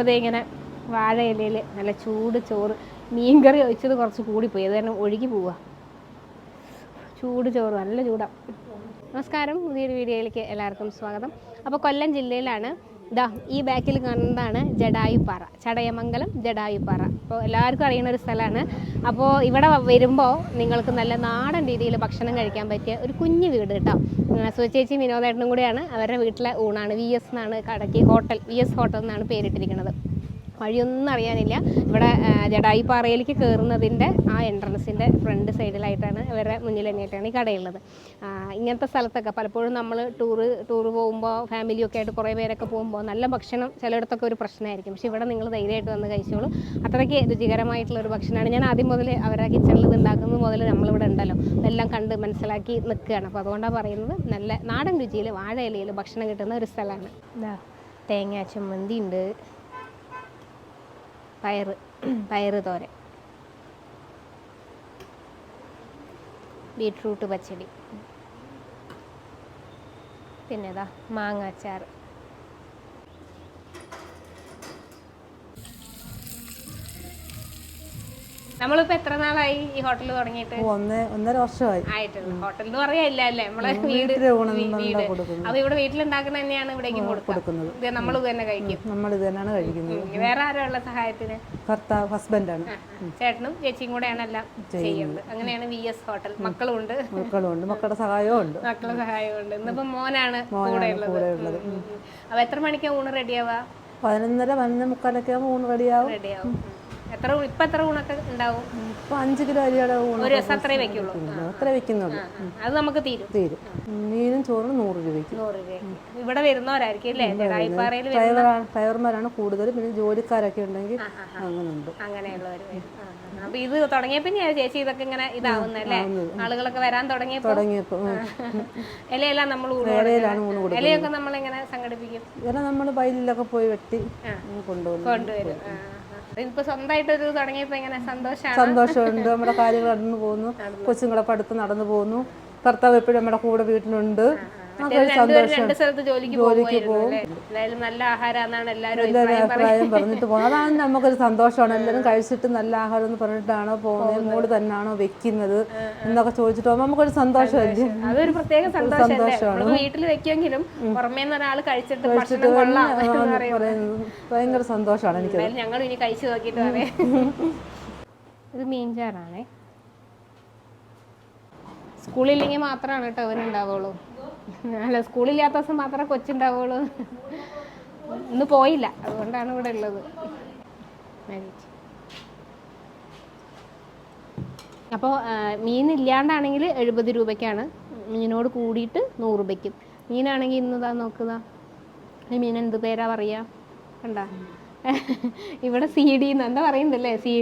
അപ്പോൾ ഇങ്ങനെ വാഴ ഇലയിൽ നല്ല ചൂട് ചോറ് മീൻകറി ഒഴിച്ചത് കുറച്ച് കൂടിപ്പോയി. അത് കാരണം ഒഴുകി പോവുക ചൂട് ചോറ് നല്ല ചൂടാണ് നമസ്കാരം. പുതിയൊരു വീഡിയോയിലേക്ക് എല്ലാവർക്കും സ്വാഗതം. അപ്പോൾ കൊല്ലം ജില്ലയിലാണ് ഇതാ ഈ ബാക്കിൽ കാണുന്നതാണ് ജഡായുപ്പാറ. ചടയമംഗലം ജഡായുപ്പാറ. അപ്പോൾ എല്ലാവർക്കും അറിയുന്ന ഒരു സ്ഥലമാണ്. അപ്പോൾ ഇവിടെ വരുമ്പോൾ നിങ്ങൾക്ക് നല്ല നാടൻ രീതിയിൽ ഭക്ഷണം കഴിക്കാൻ പറ്റിയ ഒരു കുഞ്ഞു വീട് കേട്ടോ. സുചേച്ചി വിനോദേട്ടനും കൂടിയാണ്. അവരുടെ വീട്ടിലെ ഊണാണ്. വി എസ് എന്നാണ് കടയ്ക്ക് ഹോട്ടൽ വി എസ് ഹോട്ടൽ എന്നാണ് പേരിട്ടിരിക്കുന്നത്. വഴിയൊന്നും അറിയാനില്ല. ഇവിടെ ആ, ജഡായിപ്പാറയിലേക്ക് കയറുന്നതിന്റെ ആ എൻട്രൻസിന്റെ ഫ്രണ്ട് സൈഡിലായിട്ടാണ് ഇവരുടെ മുന്നിൽ തന്നെയായിട്ടാണ് ഈ കടയുള്ളത്. ഇങ്ങനത്തെ സ്ഥലത്തൊക്കെ പലപ്പോഴും നമ്മൾ ടൂറ് ടൂറ് പോകുമ്പോൾ ഫാമിലിയൊക്കെ ആയിട്ട് കുറേ പേരൊക്കെ പോകുമ്പോൾ നല്ല ഭക്ഷണം ചിലയിടത്തൊക്കെ ഒരു പ്രശ്നമായിരിക്കും. പക്ഷേ ഇവിടെ നിങ്ങൾ ധൈര്യമായിട്ട് വന്ന് കഴിച്ചോളൂ. അത്രയ്ക്ക് രുചികരമായിട്ടുള്ള ഒരു ഭക്ഷണമാണ്. ഞാൻ ആദ്യം മുതൽ അവരുടെ കിച്ചണിൽ ഇത് ഉണ്ടാക്കുന്നത് മുതൽ നമ്മളിവിടെ ഉണ്ടല്ലോ. ഇതെല്ലാം കണ്ട് മനസ്സിലാക്കി നിൽക്കുകയാണ്. അപ്പോൾ അതുകൊണ്ടാണ് പറയുന്നത് നല്ല നാടൻ രുചിയിൽ വാഴ ഇലയിൽ ഭക്ഷണം കിട്ടുന്ന ഒരു സ്ഥലമാണ്. തേങ്ങ ചമ്മന്തി ഉണ്ട്. പയറ് പയറ് തോരൻ. ബീട്രൂട്ട് പച്ചടി. പിന്നെതാ മാങ്ങ അച്ചാർ നമ്മളിപ്പോ എത്ര നാളായി ഈ ഹോട്ടൽ തുടങ്ങിയിട്ട്? ഒന്ന് ഒന്നര വർഷമായി. ഹോട്ടൽ എന്ന് പറയാല്ല അല്ലേ? നമ്മളെ വീട് വീട്. അപ്പൊ ഇവിടെ വീട്ടിലുണ്ടാക്കുന്ന തന്നെയാണ് ഇവിടേക്ക് കൊടുക്കുന്നത്. ഇത് നമ്മൾ തന്നെ കഴിക്കും. നമ്മൾ ഇത് തന്നെയാണ് കഴിക്കുന്നത്. വേറെ ആരാളുള്ള സഹായത്തിന്? ഭർത്താവ് ഹസ്ബൻഡാണ് ചേട്ടനും ചേച്ചിയും കൂടെയാണ് എല്ലാം ചെയ്യുന്നത്. അങ്ങനെയാണ് വി എസ് ഹോട്ടൽ മക്കളും ഉണ്ട് മക്കളും ഉണ്ട് മക്കളുടെ സഹായവും ഉണ്ട് മക്കളെ ഉണ്ട് ഇന്നിപ്പോ മോനാണ് കൂടെ ഉള്ളത്. അപ്പൊ എത്ര മണിക്കാ ഊണ് റെഡിയാവാ പതിനൊന്നര പതിനൊന്ന് മുക്കാലൊക്കെ ആകുമ്പോൾ ഊണ് റെഡിയാവും റെഡിയാവും എത്ര ഇപ്പൊ എത്ര ഊണൊക്കെ ഉണ്ടാവും. ഇപ്പൊ അഞ്ച് കിലോ അരിയുടെ ഒരു ദിവസം അത്രേ വെക്കുള്ളൂ. അത്ര വെക്കുന്നുള്ളൂ. അത് നമുക്ക് തീരും. തീരും. മീനും ചോറും നൂറ് രൂപയ്ക്ക്. നൂറ് രൂപയ്ക്ക്. ഇവിടെ വരുന്നവരായിരിക്കും അല്ലേ? ഡ്രൈവറാണ് ഡ്രൈവർമാരാണ് കൂടുതൽ പിന്നെ ജോലിക്കാരൊക്കെ ഉണ്ടെങ്കിൽ അങ്ങനെയുണ്ട്. അങ്ങനെയുള്ളവർ. അപ്പൊ ഇത് തുടങ്ങിയ പിന്നെയാണ് ചേച്ചി ഇതൊക്കെ ഇങ്ങനെ ഇതാവുന്നല്ലേ ആളുകളൊക്കെ വരാൻ തുടങ്ങിയപ്പോ? ഇലയെല്ലാം നമ്മൾ ഇലയിലാണ് ഊണ് കൊടുക്കുന്നത് ഇലയൊക്കെ നമ്മൾ എങ്ങനെ സംഘടിപ്പിക്കും? ഇല നമ്മൾ വയലിലൊക്കെ പോയി വെട്ടി കൊണ്ടുവരും. കൊണ്ടുവരും. ഇതിപ്പോ സ്വന്തമായിട്ട് ഒരു തുടങ്ങിയപ്പോ എങ്ങനെ? സന്തോഷമാണ് സന്തോഷമുണ്ട്. നമ്മുടെ കാര്യങ്ങൾ നടന്നു പോകുന്നു. കൊച്ചുങ്ങളെ പഠിത്തം നടന്നു പോകുന്നു. ഭർത്താവ് എപ്പോഴും നമ്മുടെ കൂടെ വീട്ടിലുണ്ട്. രണ്ട് സ്ഥലത്ത് ജോലിക്ക് പോകും. എന്തായാലും നല്ല ആഹാരമാണ് എല്ലാവരും അഭിപ്രായം പറഞ്ഞിട്ട് പോകുന്നത് അതാണ് നമുക്കൊരു സന്തോഷമാണ്. എല്ലാവരും കഴിച്ചിട്ട് നല്ല ആഹാരം എന്ന് പറഞ്ഞിട്ടാണോ പോകുന്നത്? മോൾ തന്നെയാണോ വെക്കുന്നത്? എന്നൊക്കെ ചോദിച്ചിട്ട് പോകുമ്പോൾ നമുക്കൊരു സന്തോഷമല്ലേ? അതൊരു പ്രത്യേക സന്തോഷമാണ്. വീട്ടിൽ വെക്കുമെങ്കിലും ഒരാൾ കഴിച്ചിട്ട് ഭയങ്കര സന്തോഷമാണ് എനിക്ക് ഞങ്ങൾ ഇനി കഴിച്ചു നോക്കിയിട്ട് പറയാം. ഇത് മീൻചാറാണേ സ്കൂളില്ലെങ്കിൽ മാത്രമാണ് കേട്ടോ അവനുണ്ടാവുള്ളൂ അല്ല സ്കൂളില്ലാത്ത ദിവസം മാത്രമേ കൊച്ചുണ്ടാവുള്ളൂ. ഇന്ന് പോയില്ല. അതുകൊണ്ടാണ് ഇവിടെ ഉള്ളത്. മേടിച്ച്. അപ്പോൾ മീൻ ഇല്ലാണ്ടാണെങ്കിൽ എഴുപത് രൂപയ്ക്കാണ്. മീനോട് കൂടിയിട്ട് നൂറ് രൂപയ്ക്കും. മീനാണെങ്കിൽ ഇന്നതാ നോക്കുക ഈ മീൻ എന്ത് പേരാ പറയുക കണ്ട? ഇവിടെ സി ഡി എന്താ പറയുന്നില്ലേ സി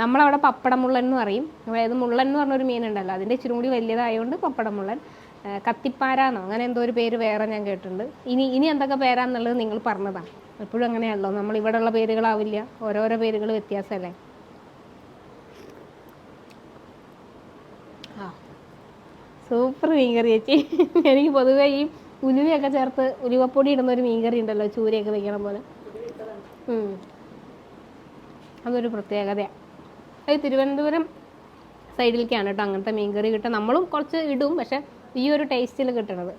നമ്മളവിടെ പപ്പടമുള്ളൻ എന്ന് പറയും. അതായത് മുള്ളൻ എന്ന് പറഞ്ഞൊരു മീനുണ്ടല്ലോ. അതിന്റെ ഇച്ചിരി കൂടി വലിയതായതുകൊണ്ട് പപ്പടം മുള്ളൻ ആ, കത്തിപ്പാരാന്നോ? അങ്ങനെ എന്തോ ഒരു പേര് വേറെ ഞാൻ കേട്ടിട്ടുണ്ട്. ഇനി ഇനി എന്തൊക്കെ പേരാന്നുള്ളത് നിങ്ങൾ പറഞ്ഞതാണ്. എപ്പോഴും അങ്ങനെയാണല്ലോ. നമ്മൾ ഇവിടെ ഉള്ള പേരുകളാവില്ല. ഓരോരോ പേരുകൾ വ്യത്യാസമല്ലേ? ആ. സൂപ്പർ മീൻകറി ചേച്ചി. എനിക്ക് പൊതുവെ ഈ ഉലുവയൊക്കെ ചേർത്ത് ഉലുവപ്പൊടി ഇടുന്ന ഒരു മീൻകറി ഉണ്ടല്ലോ ചൂരയൊക്കെ വെക്കണം പോലെ. അതൊരു പ്രത്യേകതയാണ് അത് തിരുവനന്തപുരം സൈഡിലേക്കാണ് കേട്ടോ അങ്ങനത്തെ മീൻകറി കിട്ടുക. നമ്മളും കുറച്ച് ഇടും പക്ഷെ ഈ ഒരു ടേസ്റ്റിൽ കിട്ടണത്.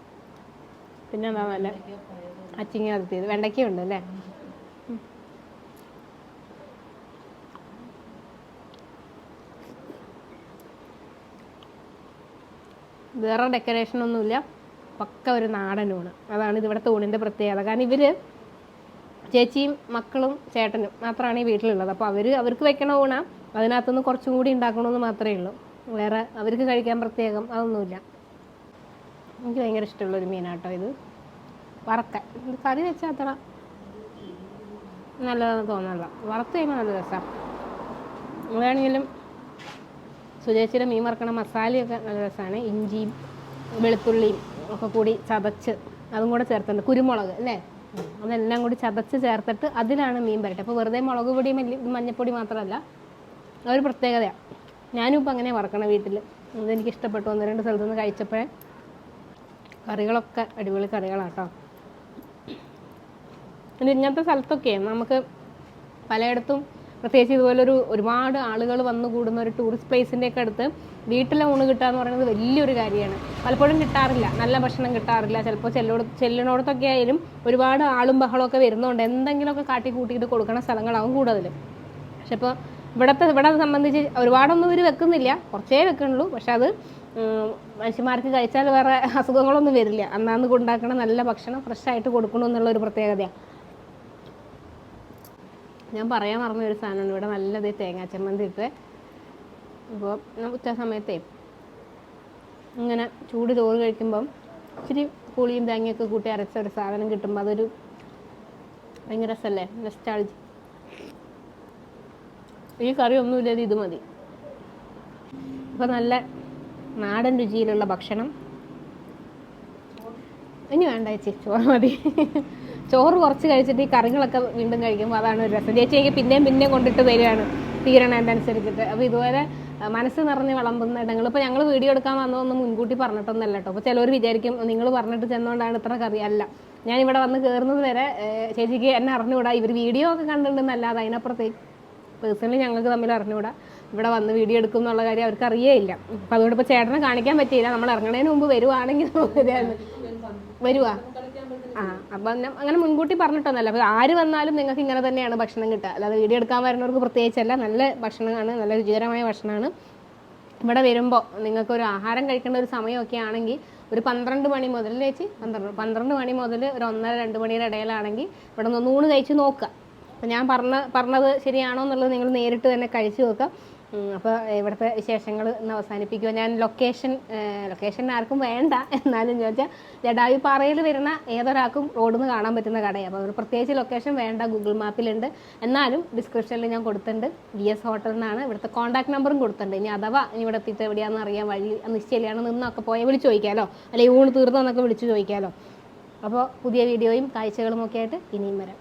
പിന്നെ എന്താ നല്ല അച്ചിങ്ങ നിർത്തിയത് വെണ്ടയ്ക്ക ഉണ്ട് അല്ലേ? വേറെ ഡെക്കറേഷൻ ഒന്നുമില്ല പക്ക ഒരു നാടൻ ഊണ്. അതാണ് ഇതിവിടുത്തെ ഊണിന്റെ പ്രത്യേകത. കാരണം ഇവർ ചേച്ചിയും മക്കളും ചേട്ടനും മാത്രമാണ് ഈ വീട്ടിലുള്ളത്. അപ്പോൾ അവർ അവർക്ക് വെക്കണ ഊണാണ് അതിനകത്തുനിന്ന് കുറച്ചും കൂടി ഉണ്ടാക്കണമെന്ന് മാത്രമേ ഉള്ളൂ. വേറെ അവർക്ക് കഴിക്കാൻ പ്രത്യേകം അതൊന്നുമില്ല. എനിക്ക് ഭയങ്കര ഇഷ്ടമുള്ളൊരു മീനാട്ടോ ഇത്. വറക്കാൻ. ഇത് കറി വെച്ചാൽ അത്ര നല്ലതെന്ന് തോന്നല്ല വറുത്ത് കഴിയുമ്പോൾ നല്ല രസമാണ് അതാണെങ്കിലും സുചേച്ചിയുടെ മീൻ വറക്കണ മസാലയൊക്കെ നല്ല രസമാണ് ഇഞ്ചിയും വെളുത്തുള്ളിയും ഒക്കെ കൂടി ചതച്ച് അതും കൂടെ ചേർത്തുണ്ട് കുരുമുളക് അല്ലേ? അതെല്ലാം കൂടി ചതച്ച് ചേർത്തിട്ട് അതിലാണ് മീൻ വരട്ടെ. അപ്പോൾ വെറുതെ മുളക് പൊടി മല്ലി മഞ്ഞപ്പൊടി മാത്രമല്ല അതൊരു പ്രത്യേകതയാണ് ഞാനും ഇപ്പം അങ്ങനെ വറക്കണം വീട്ടിൽ അതെനിക്ക് ഇഷ്ടപ്പെട്ടു. ഒന്ന് രണ്ട് സ്ഥലത്തു നിന്ന് കഴിച്ചപ്പോഴേ കറികളൊക്കെ അടിപൊളി കറികളാണ് കേട്ടോ ഇനി ഇങ്ങനത്തെ സ്ഥലത്തൊക്കെ നമുക്ക് പലയിടത്തും പ്രത്യേകിച്ച് ഇതുപോലൊരു ഒരുപാട് ആളുകൾ വന്നു കൂടുന്ന ഒരു ടൂറിസ്റ്റ് പ്ലേസിന്റെ ഒക്കെ അടുത്ത് വീട്ടിലെ ഊണ് കിട്ടുക എന്ന് പറയുന്നത് വലിയൊരു കാര്യമാണ്. പലപ്പോഴും കിട്ടാറില്ല. നല്ല ഭക്ഷണം കിട്ടാറില്ല. ചിലപ്പോൾ ചെല്ലോട് ചെല്ലിനോടത്തൊക്കെ ആയാലും ഒരുപാട് ആളും ബഹളമൊക്കെ വരുന്നതുകൊണ്ട് എന്തെങ്കിലുമൊക്കെ കാട്ടി കൂട്ടിയിട്ട് കൊടുക്കുന്ന സ്ഥലങ്ങളാവും കൂടുതൽ. പക്ഷെ ഇപ്പോൾ ഇവിടത്തെ ഇവിടെ സംബന്ധിച്ച് ഒരുപാടൊന്നും ഇവർ വെക്കുന്നില്ല. കുറച്ചേ വെക്കുന്നുള്ളൂ. പക്ഷെ അത് മനുഷ്യന്മാർക്ക് കഴിച്ചാൽ വേറെ അസുഖങ്ങളൊന്നും വരില്ല. അന്നാന്ന് കൊണ്ടാക്കണ നല്ല ഭക്ഷണം ഫ്രഷായിട്ട് കൊടുക്കണം എന്നുള്ള ഒരു പ്രത്യേകതയാണ് ഞാൻ പറയാൻ മറന്ന ഒരു സാധനമാണ്. ഇവിടെ നല്ലത് തേങ്ങാ ചമ്മന്തി ഇട്ട്. അപ്പോൾ ഉച്ച സമയത്തെ ഇങ്ങനെ ചൂട് ചോറ് കഴിക്കുമ്പം ഇച്ചിരി പുളിയും തേങ്ങയൊക്കെ കൂട്ടി അരച്ച ഒരു സാധനം കിട്ടുമ്പോൾ അതൊരു ഭയങ്കര രസമല്ലേ നെസ്റ്റാൾജി ഈ കറി ഒന്നുമില്ലാതെ ഇത് മതി. അപ്പോൾ നല്ല നാടൻ രുചിയിലുള്ള ഭക്ഷണം. ഇനി വേണ്ട ചേച്ചി ചോറ് മതി. ചോറ് കുറച്ച് കഴിച്ചിട്ട് ഈ കറികളൊക്കെ വീണ്ടും കഴിക്കുമ്പോൾ അതാണ് ഒരു രസം. ചേച്ചി എനിക്ക് പിന്നെയും പിന്നെയും കൊണ്ടിട്ട് തരികയാണ് തീരണതനുസരിച്ചിട്ട് അപ്പോൾ ഇതുപോലെ മനസ്സ് നിറഞ്ഞ് വിളമ്പുന്ന ഇടങ്ങൾ. ഇപ്പോൾ ഞങ്ങൾ വീഡിയോ എടുക്കാൻ വന്നതൊന്നും മുൻകൂട്ടി പറഞ്ഞിട്ടൊന്നല്ല കേട്ടോ. അപ്പോൾ ചിലവർ വിചാരിക്കും നിങ്ങൾ പറഞ്ഞിട്ട് ചെന്നുകൊണ്ടാണ് ഇത്ര കറി. അല്ല ഞാൻ ഇവിടെ വന്ന് കയറുന്നത് വരെ ചേച്ചിക്ക് എന്നെ അറിഞ്ഞുകൂടാ. ഇവർ വീഡിയോ ഒക്കെ കണ്ടിട്ടുണ്ടെന്നല്ലാതെ അതിനപ്പുറത്തേക്ക് പേഴ്സണലി ഞങ്ങൾക്ക് തമ്മിൽ അറിഞ്ഞുകൂടാ. ഇവിടെ വന്ന് വീഡിയോ എടുക്കും എന്നുള്ള കാര്യം അവർക്ക് അറിയേയില്ല അപ്പം അതുകൊണ്ട് ഇപ്പോൾ ചേട്ടനെ കാണിക്കാൻ പറ്റിയില്ല. നമ്മൾ ഇറങ്ങണതിന് മുമ്പ് വരുവാണെങ്കിൽ വരുവാ? ആ അപ്പം അങ്ങനെ മുൻകൂട്ടി പറഞ്ഞിട്ടൊന്നല്ല. അപ്പോൾ ആര് വന്നാലും നിങ്ങൾക്ക് ഇങ്ങനെ തന്നെയാണ് ഭക്ഷണം കിട്ടുക. അല്ലാതെ വീഡിയോ എടുക്കാൻ വരുന്നവർക്ക് പ്രത്യേകിച്ചല്ല. നല്ല ഭക്ഷണമാണ്. നല്ല രുചികരമായ ഭക്ഷണമാണ്. ഇവിടെ വരുമ്പോൾ നിങ്ങൾക്ക് ഒരു ആഹാരം കഴിക്കേണ്ട ഒരു സമയമൊക്കെ ആണെങ്കിൽ ഒരു പന്ത്രണ്ട് മണി മുതൽ ചേച്ചി പന്ത്രണ്ട് പന്ത്രണ്ട് മണി മുതൽ ഒരു ഒന്നര രണ്ട് മണിയുടെ ഇടയിലാണെങ്കിൽ ഇവിടെ നിന്ന് ഊണ് കഴിച്ച് നോക്കുക. അപ്പം ഞാൻ പറഞ്ഞ പറഞ്ഞത് ശരിയാണോ എന്നുള്ളത് നിങ്ങൾ നേരിട്ട് തന്നെ കഴിച്ച് നോക്കുക. അപ്പോൾ ഇവിടുത്തെ വിശേഷങ്ങൾ ഇന്ന് അവസാനിപ്പിക്കുക ഞാൻ ലൊക്കേഷൻ ലൊക്കേഷൻ ആർക്കും വേണ്ട. എന്നാലും ചോദിച്ചാൽ ജഡായു പാറയിൽ വരുന്ന ഏതൊരാൾക്കും റോഡിൽ നിന്ന് കാണാൻ പറ്റുന്ന കടയാണ് അപ്പോൾ ഒരു പ്രത്യേകിച്ച് ലൊക്കേഷൻ വേണ്ട. ഗൂഗിൾ മാപ്പിലുണ്ട് എന്നാലും ഡിസ്ക്രിപ്ഷനിൽ ഞാൻ കൊടുത്തിട്ടുണ്ട്. വി എസ് ഹോട്ടൽ എന്നാണ് ഇവിടുത്തെ കോൺടാക്ട് നമ്പറും കൊടുത്തിട്ടുണ്ട്. ഇനി അഥവാ ഇനി ഇവിടെ എത്തിയിട്ട് എവിടെയാണെന്ന് അറിയാൻ വഴി നിശ്ചയിലാണ് നിന്നൊക്കെ പോയാൽ വിളിച്ച് ചോദിക്കാമല്ലോ അല്ലെങ്കിൽ ഊണ് തീർന്നോന്നൊക്കെ വിളിച്ച് ചോദിക്കാമല്ലോ അപ്പോൾ പുതിയ വീഡിയോയും കാഴ്ചകളും ഒക്കെ ആയിട്ട് ഇനിയും വരാം.